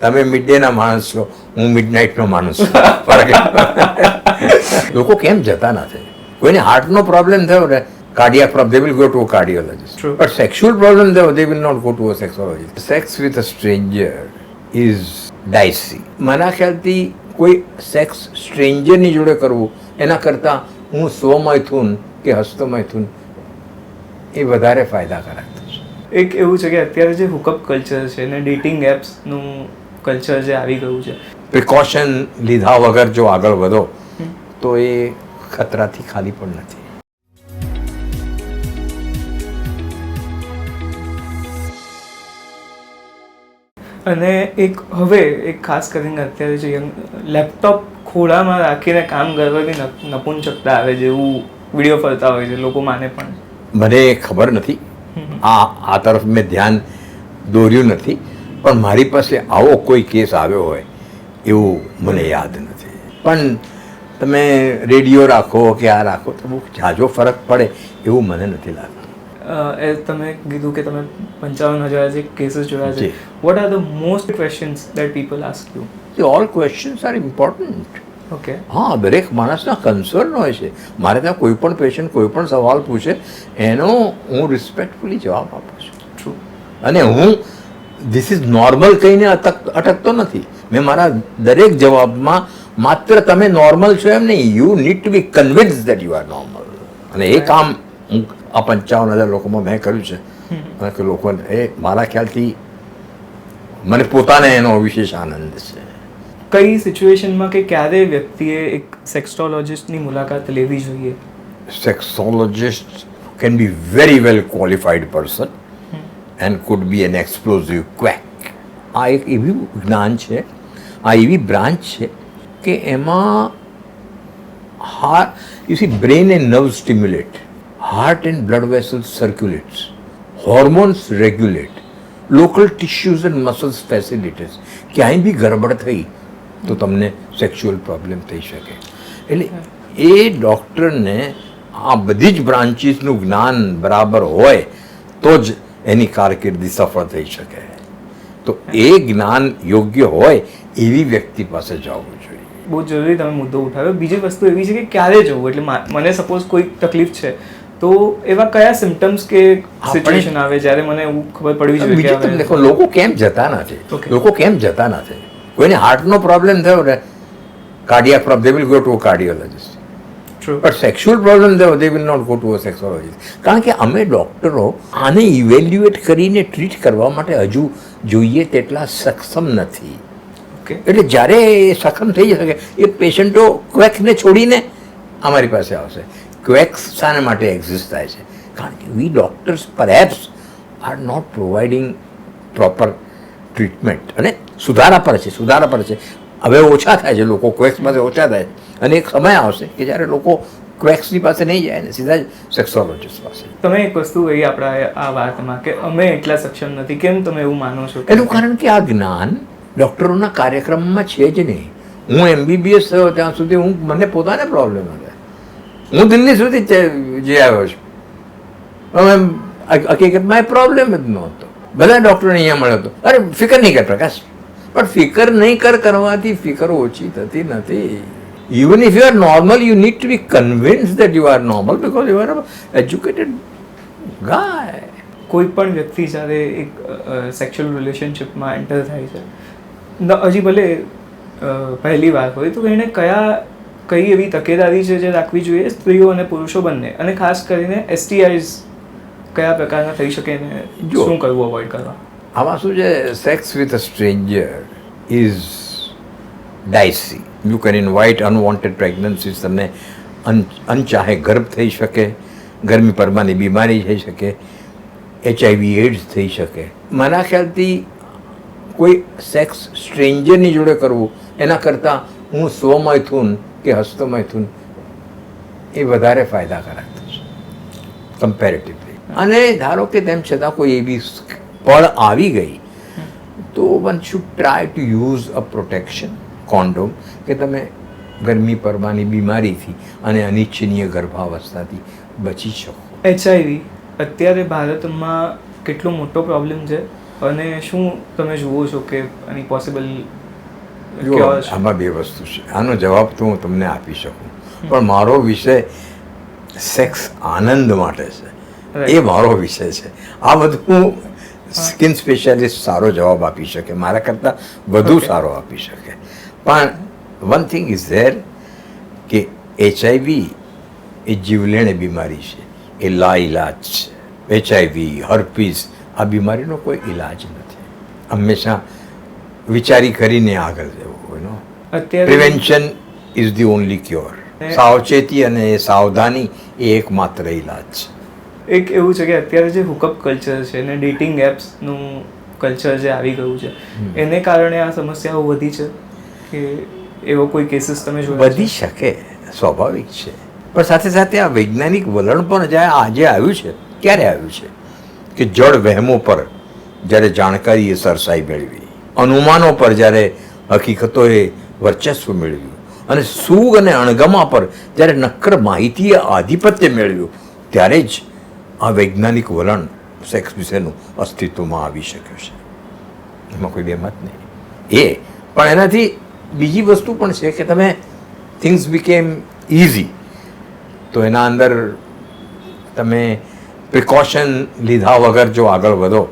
તમે મિડ ડેના માણસ છો હું મિડ નાઇટનો માણસ છું. લોકો કેમ જતા નથી કોઈને હાર્ટનો પ્રોબ્લેમ થયો ને cardiac problem they will go to cardiologist. But sexual problem થયો they will not go to a sexologist sex with a stranger is dicey મારા ખ્યાલથી કોઈ સેક્સ સ્ટ્રેન્જરની જોડે કરવું એના કરતાં હું સ્વમૈથુન કે હસ્તમૈથુન એ વધારે ફાયદાકારક થશે. એક એવું છે કે અત્યારે જે હુકઅપ કલ્ચર છે ને ડેટિંગ એપ્સનું કલ્ચર જે આવી ગયું છે. પ્રિકોશન લીધા વગર જો આગળ વધો તો એ ખતરાથી ખાલી પણ નથી. અને એક હવે એક ખાસ કરીને અત્યારે જે યંગ લેપટોપ ખોળામાં રાખીને કામ કરવાની નપ- નપુંસકતા આવે જેવું વીડિયો ફરતા હોય છે લોકો માને પણ. મને ખબર નથી. આ આ તરફ મેં ધ્યાન દોર્યું નથી. પણ મારી પાસે આવો કોઈ કેસ આવ્યો હોય એવું મને યાદ નથી. પણ તમે રેડિયો રાખો કે આ રાખો તો બહુ ઝાઝો ફરક પડે એવું મને નથી લાગતું. એ તમે કીધું કે તમે પંચાવન હજાર જે કેસીસ જોયા છે what are the most questions that people ask you all questions are important okay હા દરેક માણસના કન્સર્ન હોય છે. મારે ત્યાં કોઈ પણ પેશન્ટ કોઈ પણ સવાલ પૂછે એનો હું રિસ્પેક્ટફુલી જવાબ આપું છું. ટ્રુ અને હું ધીસ ઇઝ નોર્મલ કહીને અટક અટકતો નથી. મેં મારા દરેક જવાબમાં માત્ર તમે નોર્મલ છો એમ નહીં. You need to be convince that you are normal અને એ કામ હું આ પંચાવન હજાર લોકોમાં મેં કર્યું છે. અને કે લોકો એ મારા ખ્યાલથી મને પોતાને એનો વિશેષ આનંદ છે. કઈ સિચ્યુએશનમાં કે ક્યારે વ્યક્તિએ એક સેક્સટોલોજિસ્ટની મુલાકાત લેવી જોઈએ? Sexologist can be very well qualified person. And could be an explosive quack આ એક એવી જ્ઞાન છે, આ એવી બ્રાન્ચ છે કે એમાં હાર you see brain and nerve stimulate heart and blood vessels circulates hormones regulate local tissues and muscles facilities ક્યાંય બી ગડબડ થઈ, તો તમને સેક્સ્યુઅલ પ્રોબ્લેમ થઈ શકે. એટલે એ ડૉક્ટરને આ બધી જ બ્રાન્ચીસનું જ્ઞાન બરાબર હોય, તો જ એની કારકિર્દી સફળ થઈ શકે. તો એ જ્ઞાન યોગ્ય હોય એવી વ્યક્તિ પાસે જવું જોઈએ. બહુ જરૂરી તમે મુદ્દો ઉઠાવ્યો. બીજી વસ્તુ એવી છે કે ક્યારે જવું? એટલે મને સપોઝ કોઈ તકલીફ છે તો એવા કયા સિમ્ટમ્સ કે સિચ્યુએશન આવે જ્યારે મને એવું ખબર પડવી જોઈએ કે બીજું તમે દેખો લોકો કેમ જતા નથી. લોકો કેમ જતા નથી કોઈને હાર્ટનો પ્રોબ્લેમ થયો ને cardiac problem will go to cardiologist. But sexual problem they will not go to a sexologist કારણ કે અમે ડૉક્ટરો આને ઇવેલ્યુએટ કરીને ટ્રીટ કરવા માટે હજુ જોઈએ તેટલા સક્ષમ નથી. એટલે જ્યારે એ સક્ષમ થઈ જશે એ પેશન્ટો ક્વેક્સને છોડીને અમારી પાસે આવશે. ક્વેક્સ શાને માટે એક્ઝિસ્ટ થાય છે. કારણ કે we doctors perhaps are not providing proper treatment અને સુધારા પર છે સુધારા પર છે. હવે ઓછા થાય છે લોકો ક્વેક્સ પાસે ઓછા થાય. છે અને એક સમય આવશે કે જ્યારે લોકો ક્વેક્સની પાસે નહીં જાય ને સીધા જ સેક્સોલોજીસ્ટ પાસે. તમે એક વસ્તુ કહી આપણા આ વાતમાં કે અમે એટલા સક્ષમ નથી કેમ તમે એવું માનો છો એનું કારણ કે આ જ્ઞાન ડૉક્ટરોના કાર્યક્રમમાં છે જ નહીં. હું એમબીબીએસ થયો ત્યાં સુધી હું મને પોતાને પ્રોબ્લેમ હતા. હું દિલ્હી સુધી જ- જઈ આવ્યો છું. હકીકતમાં એ પ્રોબ્લેમ જ નહોતો. બધા ડૉક્ટરને અહીંયા મળ્યો હતો. અરે ફિકર નહીં કર પ્રકાશ. પણ ફિકર નહીં કર કરવાથી ફિકર ઓછી થતી નથી. Even if you are normal you need to be convince that you are normal because you are educated guy કોઈ પણ વ્યક્તિ જ્યારે એક સેક્સ્યુઅલ રિલેશનશિપમાં એન્ટર થાય છે ન- હજી ભલે પહેલી વાર હોય તો એણે કયા કઈ એવી તકેદારી છે જે રાખવી જોઈએ સ્ત્રીઓ અને પુરુષો બંને? અને ખાસ કરીને એસટીઆઈઝ કયા પ્રકારના થઈ શકે ને જો. શું કરવું અવોઇડ કરવા? આમાં શું છે sex with a stranger is dicey you can invite unwanted pregnancies તમને અન અનચાહે ગર્ભ થઈ શકે ગરમી પરમાની બીમારી થઈ શકે એચઆઈવી એડ્સ થઈ શકે. મારા ખ્યાલથી કોઈ સેક્સ સ્ટ્રેન્જરની જોડે કરવું એના કરતાં હું સ્વમૈથુન કે હસ્તમૈથુન એ વધારે ફાયદાકારક થશે કમ્પેરેટિવલી અને ધારો કે તેમ છતાં કોઈ એવી પળ આવી ગઈ તો one should try to use a protection condom કે તમે ગરમી પરવાની બીમારીથી અને અનિચ્છનીય ગર્ભાવસ્થાથી બચી શકો. એચઆઈવી અત્યારે ભારતમાં કેટલો મોટો પ્રોબ્લેમ છે અને શું તમે જુઓ છો કે આની પોસિબલ આમાં બે વસ્તુ છે. આનો જવાબ તો હું તમને આપી શકું. પણ મારો વિષય સેક્સ આનંદ માટે છે. એ મારો વિષય છે. આ બધું સ્કિન સ્પેશિયાલિસ્ટ સારો જવાબ આપી શકે મારા કરતાં વધુ સારો આપી શકે. પણ વન થિંગ ઇઝ ધેર કે એચઆઈવી એ જીવલેણ બીમારી છે. એ લા ઇલાજ છે. એચઆઈવી હર્પીસ આ બીમારીનો કોઈ ઈલાજ નથી. હંમેશા વિચારી કરીને આગળ જવું એનો prevention is the only cure સાવચેતી અને એ સાવધાની એ એકમાત્ર ઈલાજ છે. એક એવું છે કે અત્યારે જે હુકઅપ કલ્ચર છે ને ડેટિંગ એપ્સનું કલ્ચર જે આવી ગયું છે એને કારણે આ સમસ્યાઓ વધી છે કે એવો કોઈ કેસીસ તમે જોયા વધી શકે સ્વાભાવિક છે. પણ સાથે સાથે આ વૈજ્ઞાનિક વલણ પણ જ્યારે આજે આવ્યું છે ક્યારે આવ્યું છે? કે જળ વહેમો પર જ્યારે જાણકારીએ સરસાઈ મેળવી અનુમાનો પર જ્યારે હકીકતોએ વર્ચસ્વ મેળવ્યું અને સુગ અને અણગમા પર જ્યારે નક્કર માહિતીએ આધિપત્ય મેળવ્યું ત્યારે જ આ વૈજ્ઞાનિક વલણ સેક્સ વિશેનું અસ્તિત્વમાં આવી શક્યું છે. એમાં કોઈ બેમત નહીં. એ, પણ એનાથી બીજી વસ્તુ પણ છે કે તમે થિંગ્સ બીકેમ ઇઝી તો એના અંદર તમે પ્રિકોશન લીધા વગર જો આગળ વધો,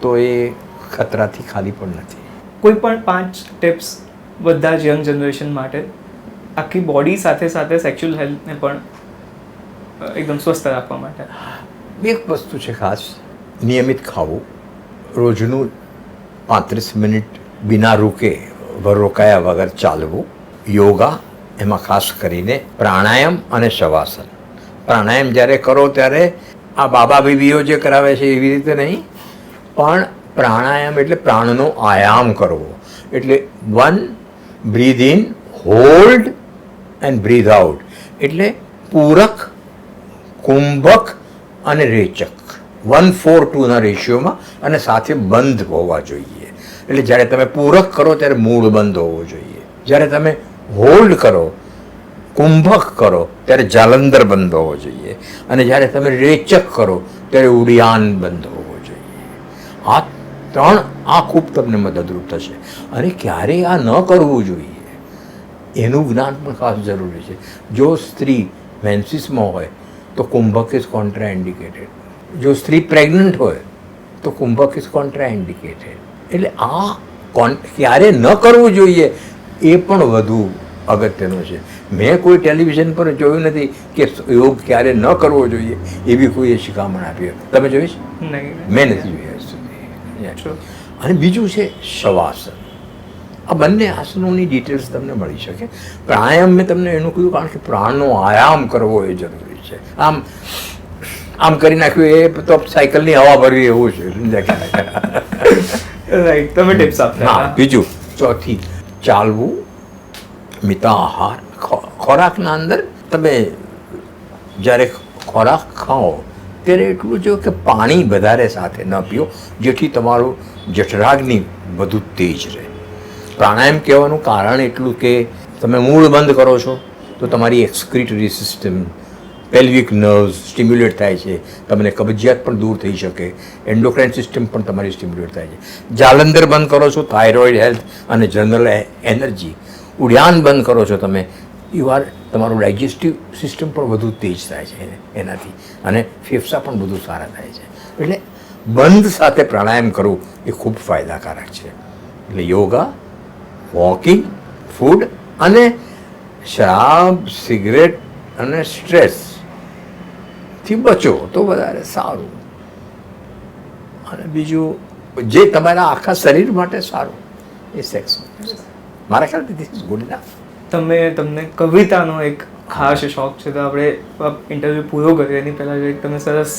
તો એ ખતરાથી ખાલી પણ નથી. કોઈ પણ પાંચ ટિપ્સ બધા જ યંગ જનરેશન માટે આખી બોડી સાથે સાથે સેક્સ્યુઅલ હેલ્થને પણ એકદમ સ્વસ્થ રાખવા માટે. એક વસ્તુ છે ખાસ, નિયમિત ખાવું. રોજનું પાંત્રીસ મિનિટ બિના રૂકે રોકાયા વગર ચાલવું. યોગા, એમાં ખાસ કરીને પ્રાણાયામ અને શવાસન. પ્રાણાયામ જ્યારે કરો ત્યારે આ બાબા બીબીઓ જે કરાવે છે એવી રીતે નહીં, પણ પ્રાણાયામ એટલે પ્રાણનો આયામ કરવો. એટલે one, breathe in, hold and breathe out. એટલે પૂરક, કુંભક અને રેચક. વન ફોર ટુના રેશિયોમાં અને સાથે બંધ હોવા જોઈએ. એટલે જ્યારે તમે પૂરક કરો ત્યારે મૂળ બંધ હોવો જોઈએ. જ્યારે તમે હોલ્ડ કરો, કુંભક કરો, ત્યારે જાલંધર બંધ હોવો જોઈએ. અને જ્યારે તમે રેચક કરો, ત્યારે ઉડિયાન બંધ હોવો જોઈએ. આ ત્રણ આ ખૂબ તમને મદદરૂપ થશે. અને ક્યારે આ ન કરવું જોઈએ? એનું જ્ઞાન પણ ખાસ જરૂરી છે. જો સ્ત્રી મેન્સિસમાં હોય તો કુંભક ઇઝ કોન્ટ્રા ઇન્ડિકેટેડ જો સ્ત્રી પ્રેગ્નન્ટ હોય તો કુંભક ઇઝ કોન્ટ્રા ઇન્ડિકેટેડ એટલે આ કોન ક્યારે ન કરવું જોઈએ એ પણ વધુ અગત્યનું છે. મેં કોઈ ટેલિવિઝન પર જોયું નથી કે યોગ ક્યારે ન કરવો જોઈએ એવી કોઈએ શિખામણ આપી તમે જોઈ છે? મેં નથી જોઈ આજ સુધી. અને બીજું છે શવાસન. આ બંને આસનોની ડિટેલ્સ તમને મળી શકે. પ્રાણાયામ મેં તમને એનું કહ્યું કારણ કે પ્રાણનો આયામ કરવો એ જરૂરી છે. આમ આમ કરી નાખ્યું એ તો સાયકલની હવા ભરવી એવું છે રાઈટ તમે ટિપ્સ આપો હા બીજું. ચોથી ચાલવું મિતા આહાર. ખોરાકના અંદર તમે જ્યારે ખોરાક ખાઓ ત્યારે એટલું જો કે પાણી વધારે સાથે ન પીઓ જેથી તમારું જઠરાગ્નિ વધુ તેજ રહે. પ્રાણાયામ કહેવાનું કારણ એટલું કે તમે મૂળ બંધ કરો છો તો તમારી excretory system pelvic nerves stimulate થાય છે. તમને કબજિયાત પણ દૂર થઈ શકે. એન્ડોક્રાઇન સિસ્ટમ પણ તમારી સ્ટિમ્યુલેટ થાય છે. જાલંધર બંધ કરો છો થાઇરોઇડ હેલ્થ અને જનરલ એનર્જી ઉડિયાન બંધ કરો છો તમે. યુઆર તમારું ડાયજેસ્ટિવ સિસ્ટમ પણ વધુ તેજ થાય છે એનાથી. અને ફેફસા પણ વધુ સારા થાય છે. એટલે બંધ સાથે પ્રાણાયામ કરવું એ ખૂબ ફાયદાકારક છે. એટલે યોગા, વોકિંગ, ફૂડ અને શરાબ સિગરેટ અને સ્ટ્રેસ થી બચો તો વધારે સારું. અને બીજું જે તમારા આખા શરીર માટે સારું એ સેક્સ મારા ખ્યાલથી ધીસ ઇઝ ગુડ ઇનફ તમે તમને કવિતાનો એક ખાસ શોખ છે તો આપણે ઇન્ટરવ્યુ પૂરો કરીએ. એની પહેલા એક તમે સરસ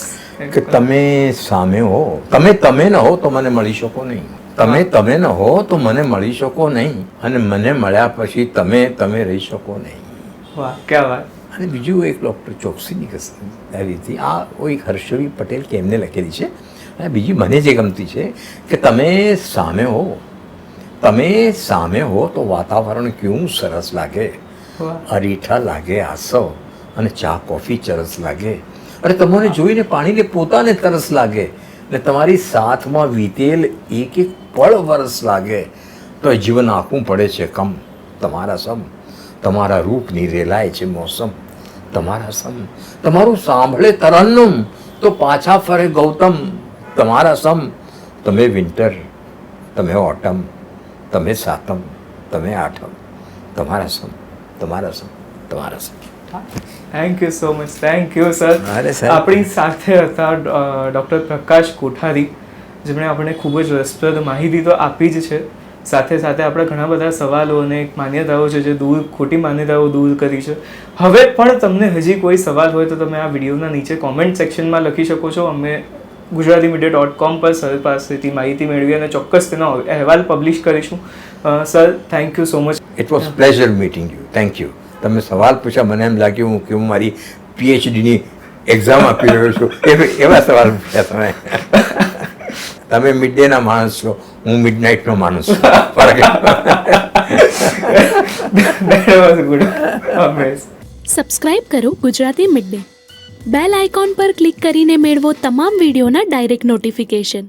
કે તમે સામે હો. તમે તમે ન હો તો મને મળી શકો નહીં. તમે તમે ન હો તો મને મળી શકો નહીં. અને મને મળ્યા પછી તમે તમે રહી શકો નહીં. વાહ ક્યાં વાત. અને બીજું એક ડૉક્ટર ચોકસીની આવી હતી. આ એક હર્ષવી પટેલ કે એમને લખેલી છે. અને બીજી મને જે ગમતી છે કે તમે સામે હો. તમે સામે હો તો વાતાવરણ કેવું સરસ લાગે. અરીઠા લાગે આસવ અને ચા કોફી ચરસ લાગે. અરે તમને જોઈને પાણીને પોતાને તરસ લાગે. ને તમારી સાથમાં વીતેલ એક એક પળ વર્ષ લાગે. તો એ જીવન આખું પડે છે કમ. તમારા સમ. તમારા રૂપની રેલાય છે મોસમ. તમારા સમ તમારું સાંભળે તરન્નુમ તો પાછા ફરે ગૌતમ. તમારા સમ તમે વિન્ટર તમે ઓટમ તમે સાતમ તમે આઠમ. તમારા સમ તમારા સમ તમારા સમ. Thank you so much thank you sir. આપણી સાથે હતા ડૉક્ટર પ્રકાશ કોઠારી જેમણે આપણને ખૂબ જ રસપ્રદ માહિતી તો આપી જ છે. સાથે સાથે આપણા ઘણા બધા સવાલો અને એક માન્યતાઓ છે જે દૂર, ખોટી માન્યતાઓ દૂર કરી છે. હવે પણ તમને હજી કોઈ સવાલ હોય તો તમે આ વિડીયોના નીચે કોમેન્ટ સેક્શનમાં લખી શકો છો. અમે ગુજરાતી મીડિયા ડોટ કોમ પર સર પાસેથી માહિતી મેળવી અને ચોક્કસ તેનો અહેવાલ પબ્લિશ કરીશું. Sir thank you so much it was pleasure meeting you thank you તમે સવાલ પૂછ્યા, મને એમ લાગ્યું હું કે હું મારી પીએચડીની એક્ઝામ આપી રહ્યો છું. એવા સવાલ પૂછ્યા તમે. તમે મિડ ડેના માણસ છો, હું મિડ નાઇટનો માણસ છું. સબસ્ક્રાઇબ કરો Gujarati mid day bell icon પર ક્લિક કરીને મેળવો તમામ વિડીયોના ડાયરેક્ટ નોટિફિકેશન